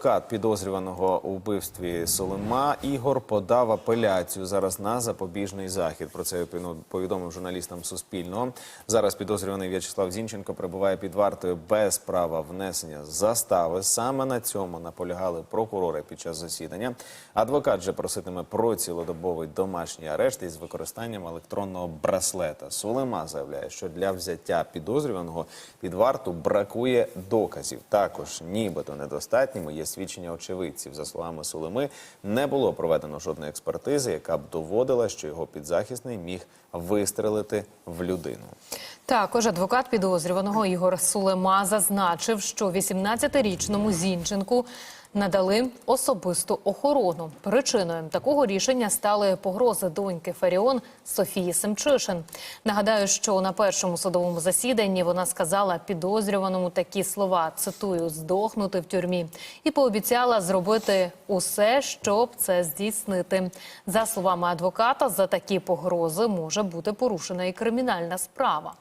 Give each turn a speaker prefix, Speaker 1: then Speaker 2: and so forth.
Speaker 1: Адвокат підозрюваного у вбивстві Солима Ігор подав апеляцію зараз на запобіжний захід. Про це повідомив журналістам Суспільного. Зараз підозрюваний В'ячеслав Зінченко перебуває під вартою без права внесення застави. Саме на цьому наполягали прокурори під час засідання. Адвокат же проситиме про цілодобовий домашній арешт із використанням електронного браслета. Солима заявляє, що для взяття підозрюваного під варту бракує доказів. Також, нібито недостатніми є свідчення очевидців. За словами Сулими, не було проведено жодної експертизи, яка б доводила, що його підзахисний міг вистрелити в людину.
Speaker 2: Також адвокат підозрюваного Ігор Сулема зазначив, що 18-річному Зінченку надали особисту охорону. Причиною такого рішення стали погрози доньки Фаріон Софії Семчишин. Нагадаю, що на першому судовому засіданні вона сказала підозрюваному такі слова: цитую здохнути в тюрмі, і пообіцяла зробити усе, щоб це здійснити. За словами адвоката, за такі погрози може бути порушена і кримінальна справа.